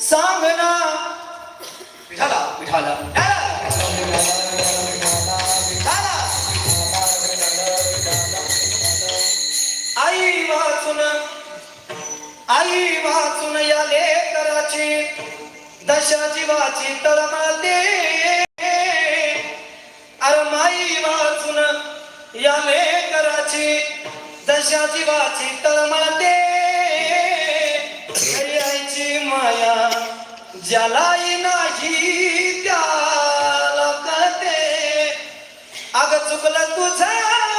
सांगना. विठाला विठाला आई वाचून आई वाचून या लेकराची दशा जीवाची तळमळते अरे माई वाचून या लेकराची दशा जीवाची तळमळते ज्यालाही नाही त्याला कळते. अग चुकलं तुझं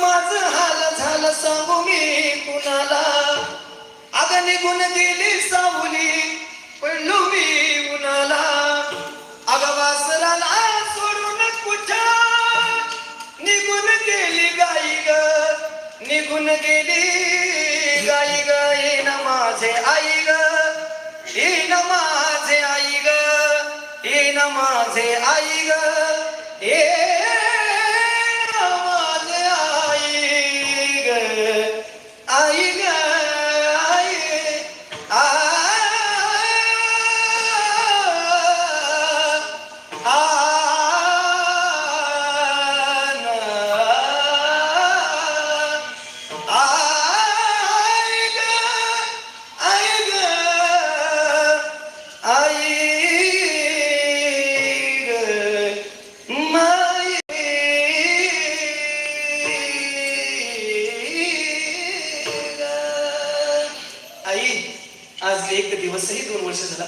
माझं हाल झालं सांगू मी कुणाला? अगं निघून गेली सावली पडलो मी उन्हाला. अगं वासराला सोडून कुठं? निघून गेली गाई ग निघून गेली गाई ग. ये माझे आई ग येन माझे आई ग ये माझे आई ग.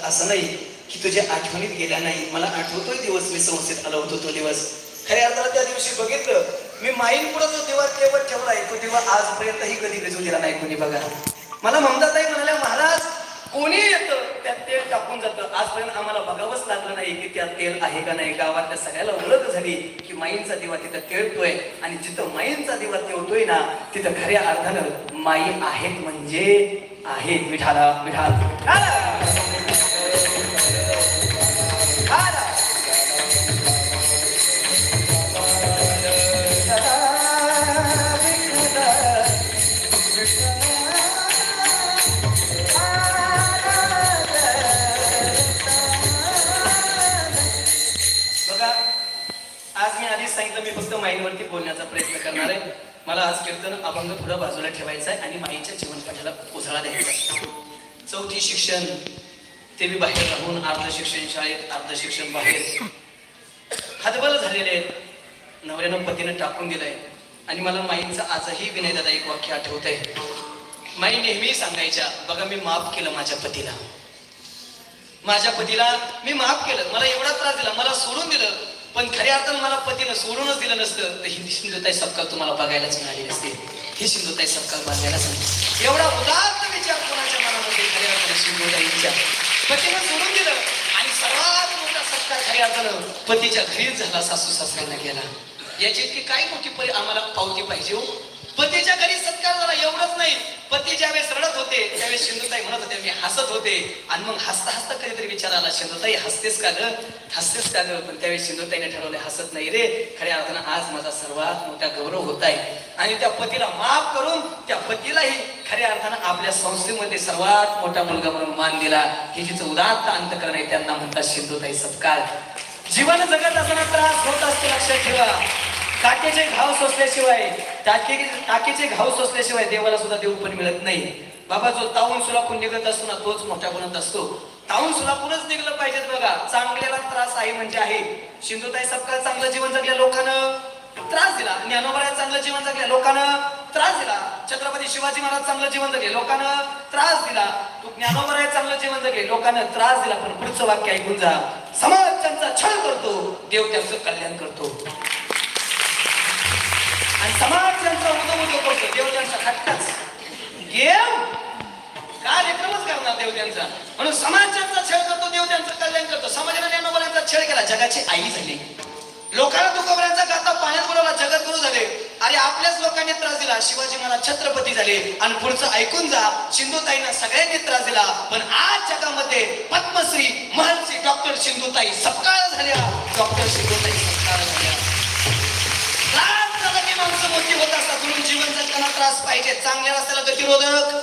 असं नाही की तुझ्या आठवणीत गेल्या नाही. मला आठवतोय दिवस मी संस्थेत आलो होतो तो दिवस. खऱ्या अर्थाला त्या दिवशी बघितलं मी माईन पुढे जो दिवा तेवढ ठेवलाय तो दिवा आजपर्यंतही कधी भिजू दिला नाही कोणी बघा. मला ममताताई म्हणाल्या महाराज कोणी येतं? त्यात तेल टाकून जातं. आजपर्यंत आम्हाला बघावंच लागलं नाही की त्यात तेल आहे का नाही. गावातल्या सगळ्याला ओळख झाली की माईंचा दिवा तिथं तेळतोय आणि जिथं माईंचा दिवा तेवतोय ना तिथं खऱ्या अर्थानं माई आहेत म्हणजे आहेत विठाला विठाल. बोलण्याचा प्रयत्न करणार आहे. मला आज कीर्तन अभंग थोडं बाजूला ठेवायचं आहे आणि माईच्या जीवनपाठाला उजळा द्यायचा चौथी शिक्षण. ते मी बाहेर राहून अर्ध शिक्षण शाळेत अर्ध शिक्षण बाहेर. हातबल झालेले आहेत. नवऱ्यानं पतीनं टाकून दिलंय. आणि मला माईंचं आजही विनयदादा एक वाक्य आठवत आहे माई नेहमी सांगायच्या बघा मी माफ केलं माझ्या पतीला. माझ्या पतीला मी माफ केलं. मला एवढा त्रास दिला. मला सोडून दिलं. पण खऱ्या अर्थानं मला पतीनं सोडूनच दिलं नसतं. तर ही सिंधुताई सपकाळ तुम्हाला बघायलाच मिळाली नसते. ही सिंधुताई सपकाळ बांधायलाच नाही एवढा उदात्त विचार कोणाच्या मनामध्ये खऱ्या अर्थानं सिंधुताईंच्या पतीनं सोडून दिलं आणि सर्वात मोठा सत्कार खऱ्या अर्थानं पतीच्या घरीच झाला सासू सासऱ्यांना गेला. याची इतकी काय मोठी परी आम्हाला पावती पाहिजे हो? पतीच्या घरी सत्कार झाला एवढंच नाही. पती ज्यावेळेस रडत होते त्यावेळेस शिंदुताई म्हणत होते मी हसत होते. आणि मग हसता हसता कधीतरी विचार आला सिंधुताई हसतेस का ग? हसतेस का ग? पण त्यावेळेस शिंदुताईने ठरवले हसत नाही रे. खऱ्या अर्थानं आज माझा सर्वात मोठा गौरव होत आहे आणि त्या पतीला माफ करून त्या पतीलाही खऱ्या अर्थानं आपल्या संस्थेमध्ये सर्वात मोठा मुलगा म्हणून मान दिला. हे तिचं उदात्त अंतकरण आहे त्यांना म्हणतात शिंदुताई सत्कार. जीवन जगत असताना त्रास होत असतो लक्षात ठेवा. टाकेचे घाव सोसल्याशिवाय टाके टाकेचे घाव सोसल्याशिवाय देवाला सुद्धा देव पण मिळत नाही. बाबा जो ताऊन सुलापून निघत असतो ना तोच मोठा बनत असतो. ताऊन सुलापूनच निघलं पाहिजेत बघा. चांगल्याला त्रास आहे म्हणजे आहे. सिंधुताई सपकाळ चांगलं जीवन जगल्या लोकांना त्रास दिला. ज्ञानोबराय चांगलं जीवन जगल्या लोकांना त्रास दिला. छत्रपती शिवाजी महाराज चांगलं जीवन जगले. लोकांना त्रास दिला. तू ज्ञानोबर आहे चांगलं जीवन जगले. लोकांना त्रास दिला. पण पुढचं वाक्य ऐकून जा. समाज त्यांचा छळ करतो. देव त्यांचं कल्याण करतो. आणि समाज त्यांचा उदो उदो करतो. देव त्यांचा खट्टाच देव कार्यक्रमच करणार देव त्यांचा? म्हणून समाज त्यांचा छळ करतो देव त्यांचं कल्याण करतो. समाजाने ज्ञानोबरांचा छळ केला. जगाची आई झाली. लोकांना तुकोबऱ्यांचा गाता पाण्यात बुडवला जगद्गुरु झाले. आपल्याच लोकांनी त्रास दिला. शिवाजी मला छत्रपती झाले. आणि पुढचं ऐकून जा. सिंधुताईंना सगळ्यांनी त्रास दिला. पण आज जगामध्ये पद्मश्री महर्षी डॉक्टर सिंधुताई सपकाळ झाल्या. डॉक्टर सिंधुताई सपकाळ झाल्या. त्रास झाला की माणसं मोठी होत असतात. म्हणून जीवन जगताना त्रास पाहिजे. चांगल्या रस्त्याला गतिरोधक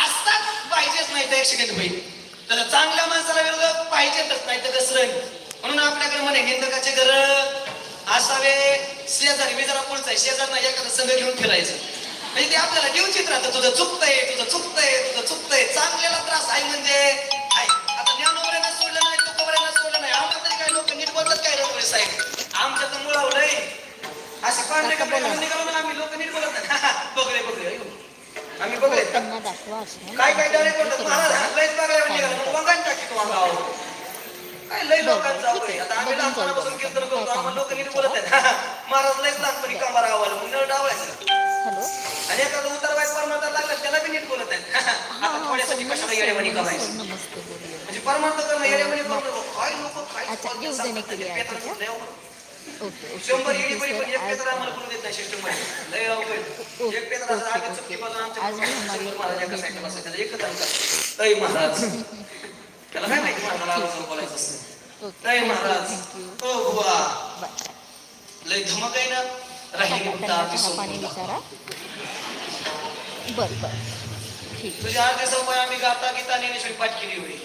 असतात पाहिजेच नाही तर एक सेकंड होईल. तर चांगल्या माणसाला विरोधक पाहिजेतच. नाही तर घसरण. म्हणून आपल्याकडे म्हणे निंदकाचे घर असावे. शेजारी मी जरा पुढचा आहे. शेजार नाही एखादं संघ घेऊन फिरायचं. म्हणजे ते आपल्याला घेऊन राहतं. तुझं चुकतंय तुझं चुकतंय तुझं चुकतंय. चांगल्याला त्रास आहे म्हणजे. आहे आता ज्ञानोबऱ्यांना सोडलं नाही तुकोबऱ्यांना सोडलं नाही. आम्हाला तरी काय लोक नीट बोलतात काय साहेब? आमच्या तर मुळावलंय असे पांढरे कपडे घालून निघालो ना आम्ही लोक नीट बोलत नाही. बघले बघले. आम्ही बघले काय काय डायरेक्ट बोलतात? महाराज हा लयच बघायला निघाला. मग वंगान टाकी तुम्हाला गावावर. काय लय लोकांचं. आता आम्ही लहानपणापासून कीर्तन करतो. आम्हाला लोक नीट बोलत आहेत. महाराज लयच लहानपणी कामाला आवाला मग हॅलो. आणि एखादं उतर वाईट परमार्थ लागला त्याला बी नीट बोलत आहेत. हा आता थोड्यासाठी कशाला येडेवाणी करायचं? म्हणजे परमार्थ करणं येडेवाणी करणं काय लोक काय शंभर येडी पण एक पेतर आम्हाला बोलू देत नाही सिस्टममध्ये लय अवघड. एक पेतर असं आगत चुकी बाजून आमच्या महाराजा कसा आहे. बसायचं एकच अय महाराज. त्याला काय माहिती महाराजाला आवाजावर बोलायचं असतं ओके महाराज थँक्यू बुवा लय धमक आहे. ना राहिली बर बर तुझ्या आठ दिवसामुळे आम्ही गाता गीता ज्ञानेश्वरी पाठ केली होती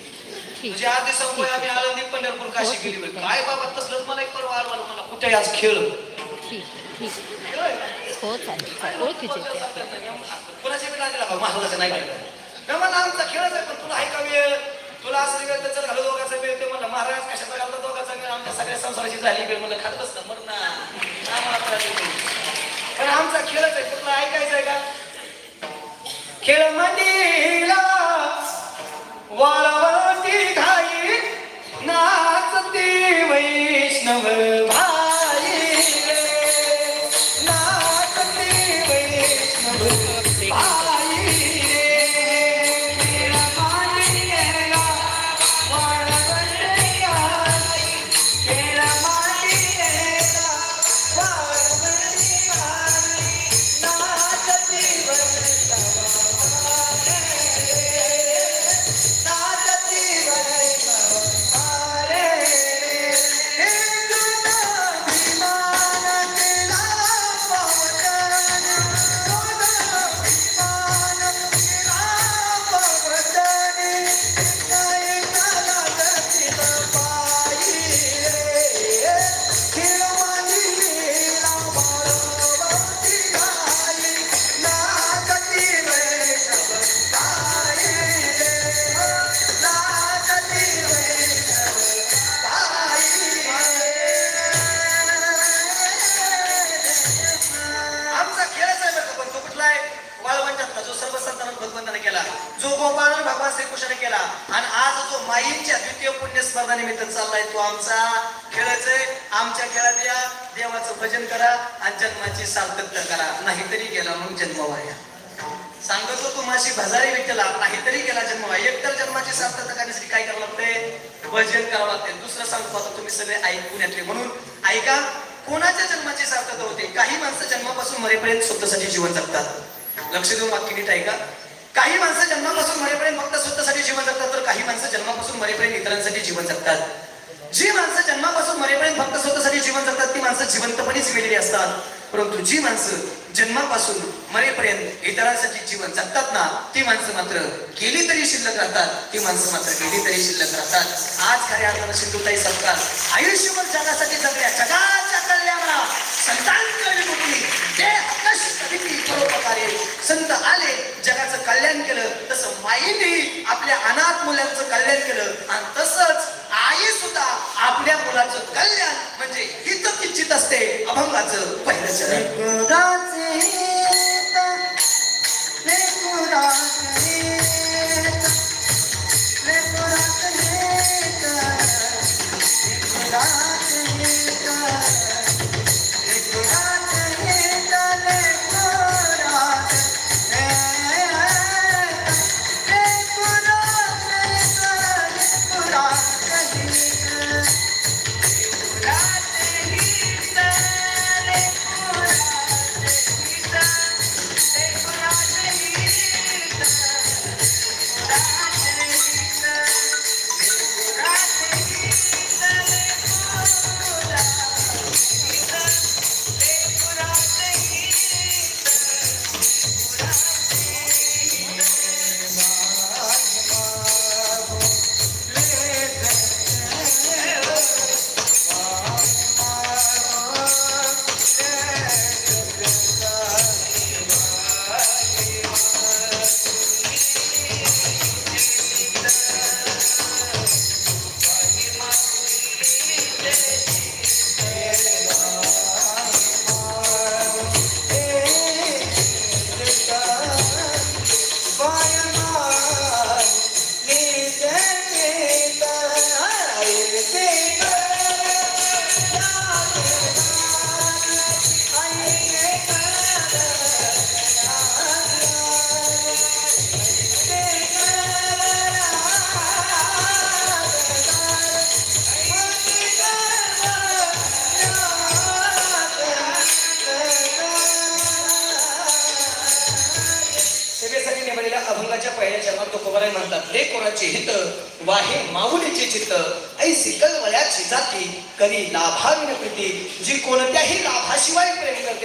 तुझ्या आठ दिवसामुळे आम्ही आळंदी पंढरपूर काशी केली होती काय बाबा तसलंच मला एक परवा आलं मला कुठे आज खेळ ठीक हो चालेल ओळखीचे बी नाही लागलं. आमचा खेळच आहे पण तुला ऐका वेळ? तुला असं वेळ तर चल घालू दोघाचा वेळ ते म्हणलं महाराज कशाचा घालता दोघाचा वेळ? आमच्या सगळ्या संसाराची झाली वेळ. म्हणलं खात बसतं मर ना. आम्हाला त्रास पण आमचा खेळच आहे तुला ऐकायचं आहे का? खेळ मंदिरा वाळवती भजन करा आणि जन्माची सार्थकता करा. नाहीतरी गेला मग जन्म वाया सांगतो तू माझी भजारी विठ्ठला नाहीतरी गेला जन्म वाया एकतर जन्माची सार्थकता करण्यासाठी काय करावं लागते भजन करावं लागते दुसरं सांगतो आता तुम्ही सगळे ऐकून येतले म्हणून. ऐका कोणाच्या जन्माची सार्थकता होते? काही माणसं जन्मापासून मरेपर्यंत स्वतःसाठी जीवन जगतात. लक्ष देऊन वाक्य नीट ऐका. काही माणसं जन्मापासून मरेपर्यंत फक्त स्वतःसाठी जीवन जगतात तर काही माणसं जन्मापासून मरेपर्यंत इतरांसाठी जीवन जगतात. जी माणसं जन्मापासून मरेपर्यंत फक्त स्वतःसाठी जीवन जगतात ती माणसं जिवंतपणेच गेलेली असतात. परंतु जी माणसं जन्मापासून मरेपर्यंत इतरांसाठी जीवन जगतात ना ती माणसं मात्र गेली तरी शिल्लक राहतात. ती माणसं मात्र गेली तरी शिल्लक राहतात. आज खऱ्या अर्थानं सिंधुताई सरकार आयुष्यभर जगासाठी जगल्या जगाच्या कल्याणा संतांकडे कुठली जे परोपकारे संत आले जगाचं कल्याण केलं तसं माईने आपल्या अनाथ मुलांचं कल्याण केलं आणि तसंच आई सुद्धा आपल्या मुलाचं कल्याण म्हणजे हित किंचित असते अभंगाचं पहिलं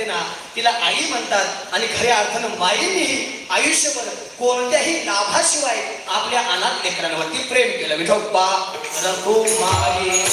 ना तिला आई म्हणतात आणि खऱ्या अर्थानं माईंनीही आयुष्यभर कोणत्याही लाभाशिवाय आपल्या अनाथ लेकरांवरती प्रेम केलं. विठोबा रघु माई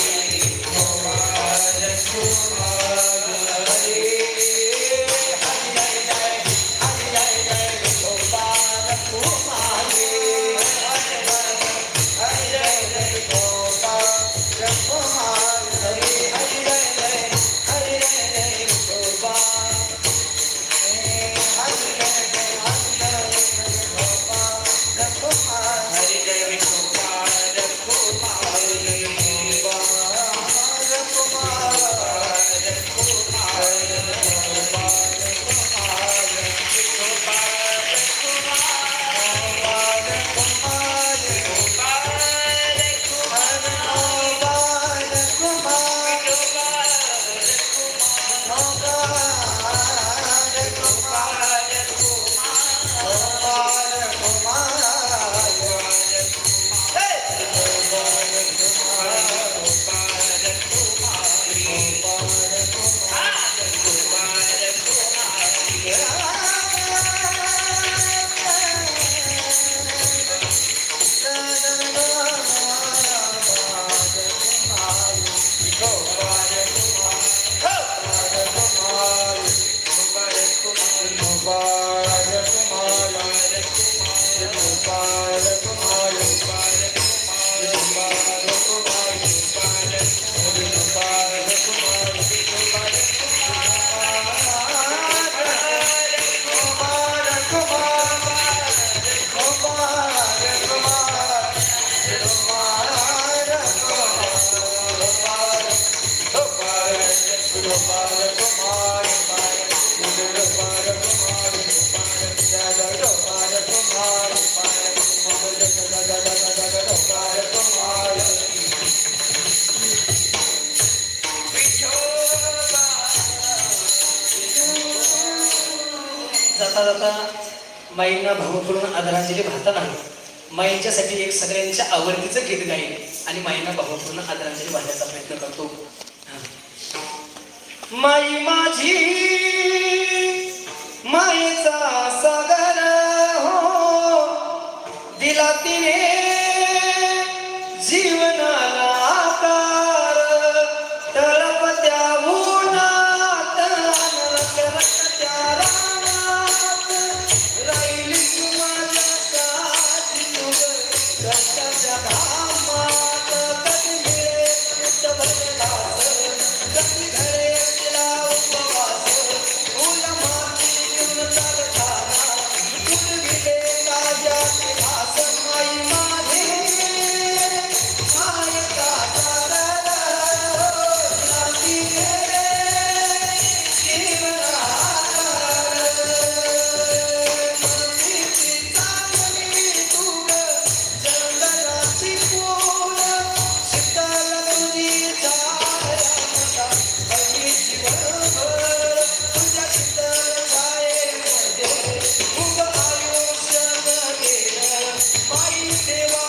Show. जाता जाता माईंना भावपूर्ण आदरांजली वाहताना माईंच्यासाठी एक सगळ्यांच्या आवडतीचं गीत गाईल आणि माईंना भावपूर्ण आदरांजली वाहण्याचा प्रयत्न करतो. माई माझी माईचा सागर हो दिला तिने रक्ताच्या सेवा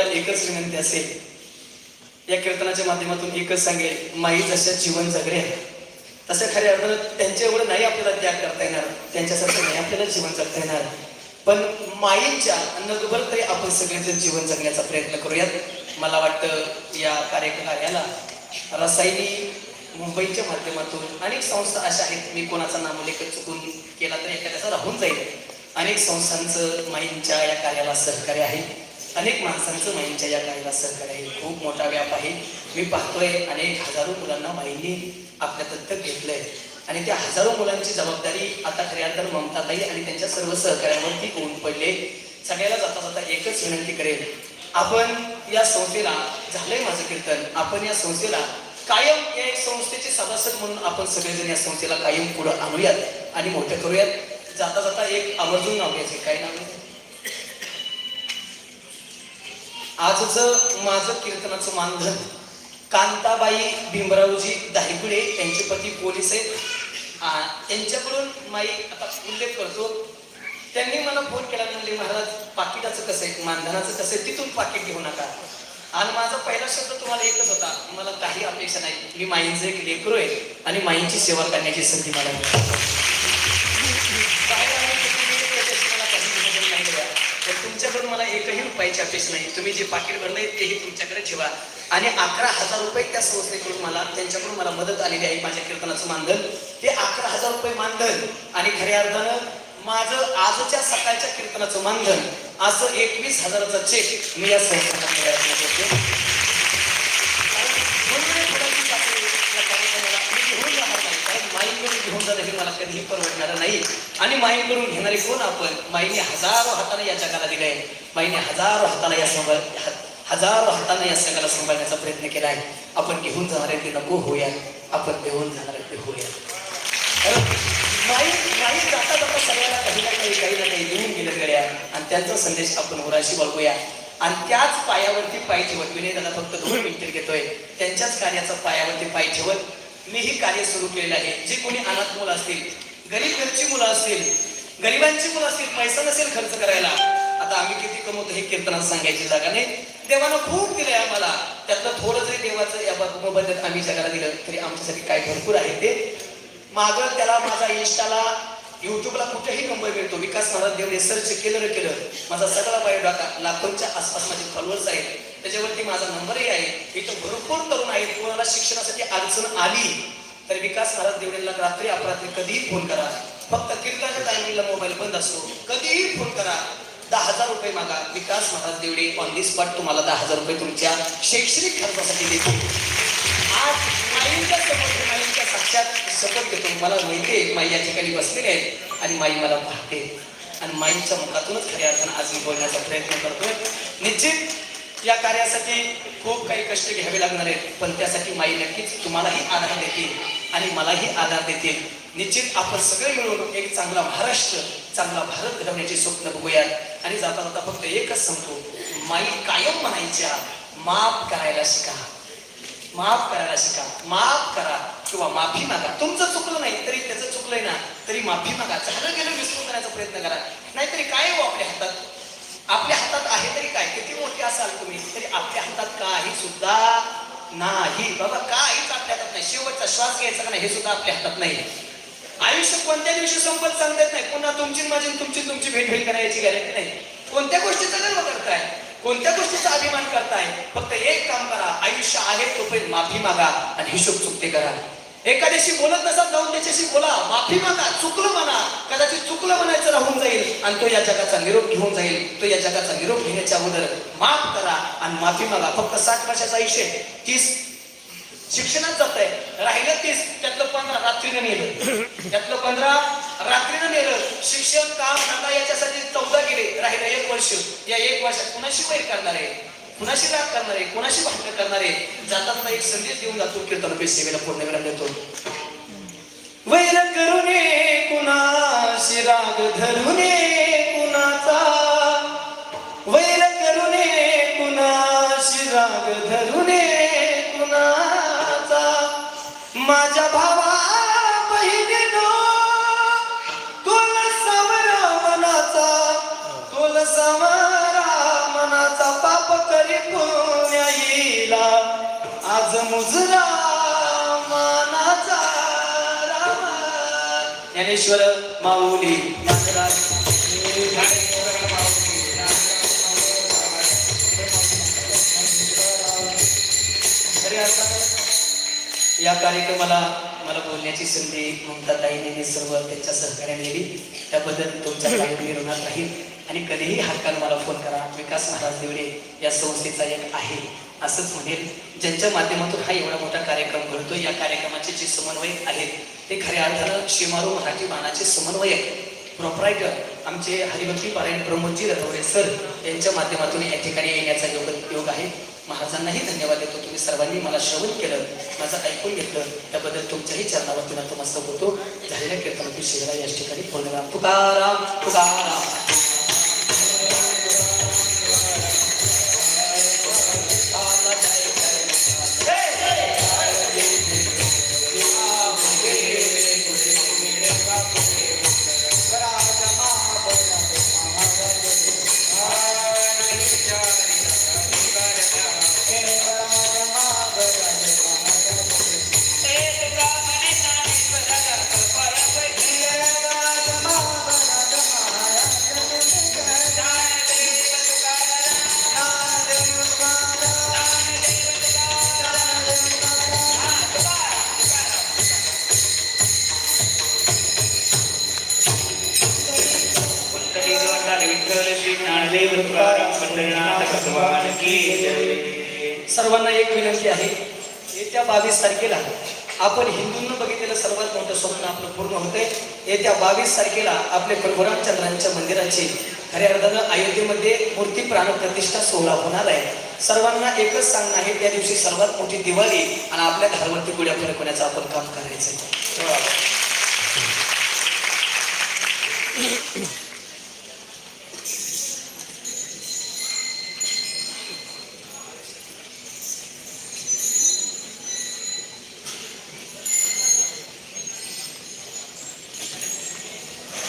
आलेल्या एकच विनंती असेल या कीर्तनाच्या माध्यमातून एकच सांगेल माई जशा जीवन जगले तसं खऱ्या अर्थानं त्यांच्या एवढं नाही आपल्याला त्याग करता येणार त्यांच्यासारखं नाही आपल्याला जीवन जगता येणार. पण माईंच्या अन्नदुबर तरी आपण सगळेजण जीवन जगण्याचा प्रयत्न करूयात. मला वाटतं या कार्यक्रमाला रसायनी मुंबईच्या माध्यमातून अनेक संस्था अशा आहेत मी कोणाचा नामोल्लेख चुकून केला तर एखाद्याचा राहून जाईल. अनेक संस्थांचं माईंच्या या कार्याला सहकार्य आहे. अनेक माणसांचं माईंच्या या कार्याला सहकार्य आहे. खूप मोठा व्याप आहे. मी पाहतोय अनेक हजारो मुलांना माईंनी आपल्या दत्तक घेतलंय. आणि त्या हजारो मुलांची जबाबदारी आता खऱ्या तर ममताताई आणि त्यांच्या सर्व सहकार्यावरती होऊन पडले. सगळ्याला जाता जाता एकच विनंती करेल आपण या संस्थेला झालंय माझं कीर्तन आपण या संस्थेला कायम या एक संस्थेचे सभासद म्हणून आपण सगळेजण या संस्थेला कायम पुढे आणूयात आणि मोठं करूयात. जाता जाता एक आवर्जून नाव घ्यायचे काय नाव? आजचं माझं कीर्तनाचं मानधन. कांताबाई भीमरावजी दाहिकुडे त्यांचे पती पोलीस आहेत. त्यांच्याकडून माई आता उल्लेख करतो. त्यांनी मला फोन केला म्हणले महाराज पाकिटाचं कसं आहे? मानधनाचं कसं आहे? तिथून पाकिट घेऊ नका. आणि माझा पहिला शब्द तुम्हाला एकच होता. मला काही अपेक्षा नाही. मी माईंचं एक लेकरू आहे आणि माईंची सेवा करण्याची संधी मला मिळाली. बाहेर आम्ही कुठे गेलो त्याच्याशी मला काही घेणं-देणं नाही बघा. पण तुमच्याकडून मला एकही रुपयाची अपेक्षा नाही तुम्ही जे पाकिट भरलंय तेही तुमच्याकडे ठेवा. आणि अकरा हजार रुपये त्या संस्थेकडून मला त्यांच्याकडून मला मदत आलेली आहे माझ्या कीर्तनाचं मानधन. ते अकरा हजार रुपये मानधन आणि खऱ्या अर्थानं माझं आजच्या सकाळच्या कीर्तनाचं मानधन असं एकवीस हजाराचा चेक मी या संस्थेला प्रयत्न करतो म्हणून पुढारी पातळी या कार्यक्रमाला मी घेऊन जाणार नाही कारण माईकडून घेऊन कधीही परवडणार नाही. आणि माईकडून घेणारे कोण आपण? माईने हजारो हाताने या जगाला दिलंय. माईने हजारो हाताला या सांभाळ हजारो हाताने या जगाला सांभाळण्याचा प्रयत्न केला आहे. आपण घेऊन जाणारे ते नको होऊया. आपण घेऊन जाणारे ते होऊया. माई माई जाता जाता सगळ्यांना काही ना काही काही ना काही देऊन गेलं गड्या. आणि त्यांचा संदेश आपण उराशी बघूया आणि त्याच पायावरती पाय ठेवत विनय दादा फक्त दोन मिनिटं घेतोय. त्यांच्याच कार्याचा पायावरती पाय ठेवत मी ही कार्य सुरू केलेलं आहे. जे कोणी अनाथ मुलं असतील गरीब घरची मुलं असतील गरिबांची मुलं असतील पैसा नसेल खर्च करायला. आता आम्ही किती कमवतो हे कीर्तनात सांगायची जागा नाही. देवानं खूप दिलंय आम्हाला. त्यातलं थोडं जरी देवाचं या मोबदल्यात आम्ही जगाला दिलं तरी आमच्यासाठी काय भरपूर आहे ते. मागं त्याला माझा इन्स्टाला युट्यूबला कुठेही नंबर मिळतो. विकास महाराज देवने सर्च केलं न केलं माझा सगळा बायोडाटा लाखोंच्या आसपास माझे फॉलोअर्स आहेत. त्याच्यावरती माझा नंबरही आहे. इथं भरपूर तरुण आहेत. कोणाला शिक्षणासाठी अडचण आली तर विकास महाराज देवडेला रात्री अपरात्री कधीही फोन करा. फक्त कीर्तनाच्या टायमिंगला मोबाईल बंद असतो कधीही फोन करा. दहा हजार रुपये मागा. Vikas Maharaj Devde on the spot तुम्हाला दहा हजार रुपये तुमच्या शैक्षणिक खर्चासाठी देतो आज माईंच्या समोर माईंच्या साक्षात शपथ घेतो मला माहिती आहे माई या ठिकाणी बसलेली आहे आणि माई मला पाहते. आणि माईंच्या मुखातूनच खऱ्या अर्थानं आज मी बोलण्याचा प्रयत्न करतोय. निश्चित या कार्यासाठी खूप काही कष्ट घ्यावे लागणार आहेत पण त्यासाठी माई नक्कीच तुम्हालाही आधार देतील आणि मलाही आधार देतील. निश्चित आपण सगळे मिळून एक चांगला महाराष्ट्र चांगला भारत घडवण्याचे स्वप्न बघूयात. आणि जाता जाता फक्त एकच सांगतो माई कायम म्हणायच्या माफ करायला शिका. माफ करायला शिका. माफ करा किंवा माफी मागा. तुमचं चुकलं नाही तरी त्याचं चुकलंय ना. तरी माफी मागा. झालं गेलं विसरून करण्याचा प्रयत्न करा. नाहीतरी काय हो आपल्या हातात? आपल्या हातात आहे तरी काय? किती मोठे असाल तुम्ही तरी आपल्या हातात काही सुद्धा नाही. बाबा काहीच आपल्या हातात नाही. शेवटचा श्वास घ्यायचा का नाही हे सुद्धा आपल्या हातात नाही आयुष्य कोणत्या दिवशी संपत सांगता येत नाही. पुन्हा तुमची माझी तुमची तुमची भेट भेट करायची गॅरंटी नाही. कोणत्या गोष्टीचा गर्व करताय? कोणत्या गोष्टीचा अभिमान करताय? फक्त एक काम करा. आयुष्य आहे तोपर्यंत माफी मागा आणि हिशोब चुकते करा. एखाद्याशी बोलत नसाल जाऊन त्याच्याशी बोला. माफी मागा चुकलं म्हणा. कदाचित चुकलं म्हणायचं राहून जाईल. आणि तो या जगाचा निरोप घेऊन जाईल. तो या जगाचा निरोप घेण्याच्या अगोदर माफ करा आणि माफी मागा. फक्त साठ वर्षाचा आयुष्य तीस शिक्षणात जात आहे राहिलं तीस त्यातलं पंधरा रात्रीनं नेलं. त्यातलं पंधरा रात्रीनं नेलं. शिक्षण काम धंदा याच्यासाठी चौदा गेले. राहिलं एक वर्ष. या एक वर्षात कुणाशी वैर करणार आहे? कुणाशी राग करणार आहे कुणाशी भांडण करणार आहे जाताना एक संदेश देऊन जातो कीर्तन सेवेला पूर्ण विराम देतो वैर करुणे कुणाशी राग धरुणे तरी करी पुण्या येईला. आज मुजरा मनाचा रामा ज्ञानेश्वर माऊली महाराज या कार्यक्रमाला मला बोलण्याची संधी ममता ताईने सर्व त्यांच्या सहकार्याने दिली. त्याबद्दल तुमच्या काही निर्णय राहील आणि कधीही हक्कानं मला फोन करा विकास महाराज देवडे या संस्थेचा एक आहे. असंच म्हणेल. ज्यांच्या माध्यमातून हा एवढा मोठा कार्यक्रम घडतो या कार्यक्रमाचे जे समन्वयक आहेत ते खऱ्या अर्थानं शिमारू मराठी बाणाचे समन्वयक प्रॉपरायटर आमचे हरिभक्ती पारायण प्रमोदजी रथवरे सर यांच्या माध्यमातून या ठिकाणी येण्याचा योग योग आहे. महाराजांनाही धन्यवाद देतो. तुम्ही सर्वांनी मला श्रवण केलं माझं ऐकून घेतलं त्याबद्दल तुमच्याही चरणावरती नतमस्तक होतो झालेल्या कीर्तनातून शिवराय या ठिकाणी पूर्णराम तुकाराम तुकाराम. सर्वांना एक विनंती आहे. येत्या बावीस तारखेला आपण हिंदूंना बघितलेलं सर्वात मोठं स्वप्न आपलं पूर्ण होतंय. येत्या बावीस तारखेला आपले प्रभुरामचंद्रांच्या मंदिराची खऱ्या अर्थानं अयोध्येमध्ये मूर्ती प्राणप्रतिष्ठा सोहळा होणार आहे. सर्वांना एकच सांगणं आहे त्या दिवशी सर्वात मोठी दिवाळी आणि आपल्या घरावरती गुड्या फरकवण्याचं आपण काम करायचं आहे